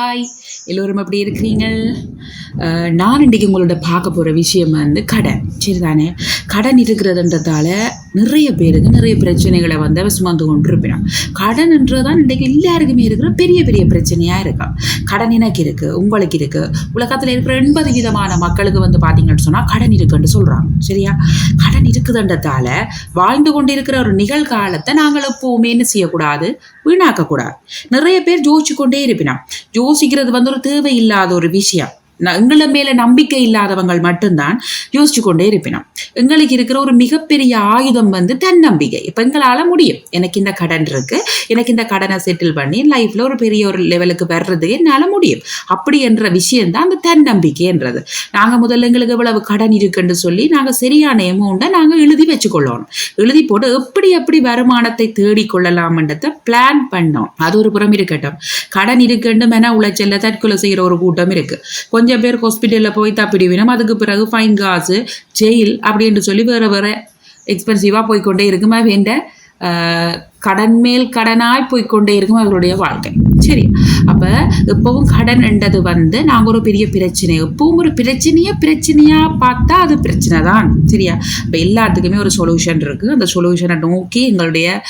Hi எல்லோரும் எப்படி இருக்கிறீங்க நான் இன்றைக்கி உங்களோட பார்க்க போகிற விஷயம் வந்து கடன். சரிதானே? கடன் இருக்கிறதுன்றதால நிறைய பேருக்கு நிறைய பிரச்சனைகளை வந்து சுமந்து கொண்டிருப்பேன் இருப்பினான் கடன்ன்றதான் இன்றைக்கு எல்லாருக்குமே இருக்கிற பெரிய பெரிய பிரச்சனையாக இருக்கும் கடன் எனக்கு இருக்குது உங்களுக்கு இருக்குது உலகத்தில் இருக்கிற எண்பது விதமான மக்களுக்கு வந்து பார்த்தீங்கன்னு சொன்னால் கடன் இருக்குன்னு சொல்கிறாங்க சரியா? கடன் இருக்குதுன்றதால வாழ்ந்து கொண்டிருக்கிற ஒரு நிகழ்காலத்தை நாங்கள் எப்போவுமே என்ன செய்யக்கூடாது? வீணாக்கக்கூடாது. நிறைய பேர் யோசிச்சு கொண்டே இருப்பினான் யோசிக்கிறது வந்து ஒரு தேவையில்லாத ஒரு விஷயம். எங்களை மேல நம்பிக்கை இல்லாதவங்கள் மட்டும்தான் யோசிச்சு கொண்டே இருப்பினோம் எங்களுக்கு இருக்கிற ஒரு மிகப்பெரிய ஆயுதம் வந்து தன்னம்பிக்கை. இப்போ எங்களால் முடியும். எனக்கு இந்த கடன் இருக்கு. எனக்கு இந்த கடனை செட்டில் பண்ணி லைஃப்ல ஒரு பெரிய ஒரு லெவலுக்கு வர்றது என்னால் முடியும். அப்படி என்ற விஷயந்தான் அந்த தன்னம்பிக்கைன்றது நாங்கள் முதல்ல எங்களுக்கு இவ்வளவு கடன் இருக்குன்னு சொல்லி நாங்கள் சரியான எமௌண்ட்டை நாங்கள் எழுதி வச்சுக்கொள்ளணும். எழுதி போட்டு எப்படி எப்படி வருமானத்தை தேடிக்கொள்ளலாம்ன்றத பிளான் பண்ணோம். அது ஒரு புறம் இருக்கட்டும். கடன் இருக்குன்னு மென உளைச்சல்ல தற்கொலை செய்கிற ஒரு கூட்டம் இருக்கு. கொஞ்சம் பேர் ஹாஸ்பிட்டலில் போய் தப்பிடுவினோம் அதுக்கு பிறகு ஃபைன் காசு ஜெயில் அப்படி அப்படின்னு சொல்லி வேற வேற எக்ஸ்பென்சிவாக போய்க்கொண்டே இருக்குமா வேண்ட கடன் மேல் கடனாய் போய்க்கொண்டே இருக்கும் அவருடைய வாழ்க்கை. சரி அப்போ எப்பவும் கடன் என்றது வந்து நாங்கள் ஒரு பெரிய பிரச்சனை. எப்பவும் ஒரு பிரச்சனையை பிரச்சனையாக பார்த்தா அது பிரச்சனை தான். சரியா? இப்போ எல்லாத்துக்குமே ஒரு சொல்யூஷன் இருக்குது அந்த சொல்யூஷனை நோக்கி எங்களுடைய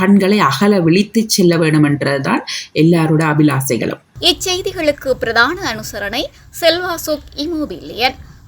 கண்களை அகல விழித்து செல்ல வேண்டுமென்றது தான் எல்லாரோட அபிலாசைகளும். இச்செய்திகளுக்கு பிரதான அனுசரணை செல்வா சுக் இமோபிலியன்.